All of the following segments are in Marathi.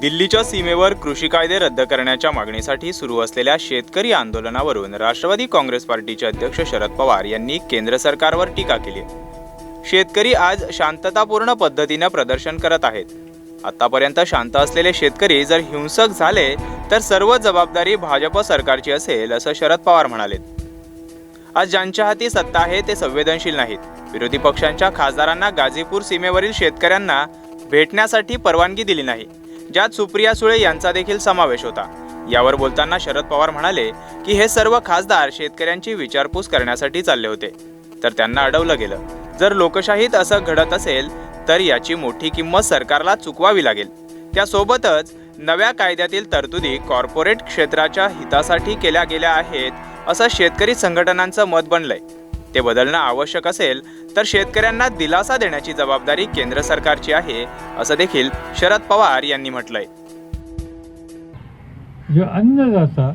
दिल्लीच्या सीमेवर कृषी कायदे रद्द करण्याच्या मागणीसाठी सुरू असलेल्या शेतकरी आंदोलनावरून राष्ट्रवादी काँग्रेस पार्टीचे अध्यक्ष शरद पवार यांनी केंद्र सरकारवर टीका केली. शेतकरी आज शांततापूर्ण पद्धतीनं प्रदर्शन करत आहेत. आतापर्यंत शांत असलेले शेतकरी जर हिंसक झाले तर सर्व जबाबदारी भाजप सरकारची असेल असं शरद पवार म्हणाले. आज ज्यांच्या हाती सत्ता आहे ते संवेदनशील नाहीत. विरोधी पक्षांच्या खासदारांना गाझीपूर सीमेवरील शेतकऱ्यांना भेटण्यासाठी परवानगी दिली नाही. ज्यात सुप्रिया सुळे यांचा देखील समावेश होता. यावर बोलताना शरद पवार म्हणाले की हे सर्व खासदार शेतकऱ्यांची विचारपूस करण्यासाठी चालले होते. तर त्यांना अडवलं गेलं. जर लोकशाहीत असं घडत असेल तर याची मोठी किंमत सरकारला चुकवावी लागेल. त्यासोबतच नव्या कायद्यातील तरतुदी कॉर्पोरेट क्षेत्राच्या हितासाठी केल्या गेल्या आहेत असं शेतकरी संघटनांचं मत बनलंय. ते बदलणं आवश्यक असेल तर शेतकऱ्यांना दिलासा देण्याची जबाबदारी केंद्र सरकारची आहे असं देखील शरद पवार यांनी म्हटलंय. जो अन्नदाता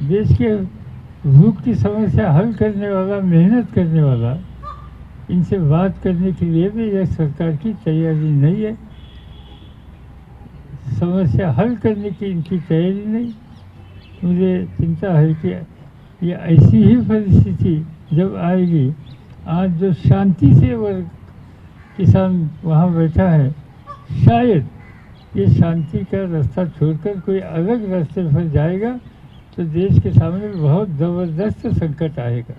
देश के भूख की समस्या हल करने वाला मेहनत करने वाला इनसे बात करने के लिए भी यह सरकार की तैयारी नहीं है। समस्या हल करने की इनकी तैयारी नहीं। मुझे चिंता है कि ये ऐसी ही परिस्थिति जब आएगी आज जो शांति से वर्ग किसान वहाँ बैठा है, शायद ये शांति का रास्ता छोड़कर कोई अलग रास्ते पर जाएगा तो देश के सामने बहुत ज़बरदस्त संकट आएगा।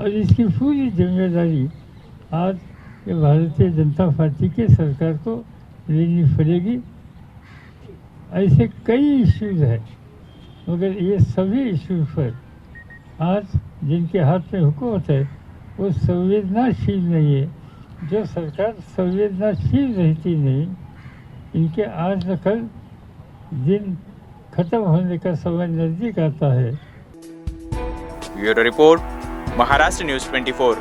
और इसकी पूरी ज़िम्मेदारी आज ये भारतीय जनता पार्टी के सरकार को लेनी पड़ेगी। ऐसे कई इश्यूज़ हैं, मगर ये सभी इश्यूज़ पर आज जिनके हाथ में हुकूमत है वो संवेदनाशील नहीं है। जो सरकार संवेदनाशील रहती नहीं, इनके आज न दिन खत्म होने का समय नज़दीक आता है। Bureau report, Maharashtra news twenty four.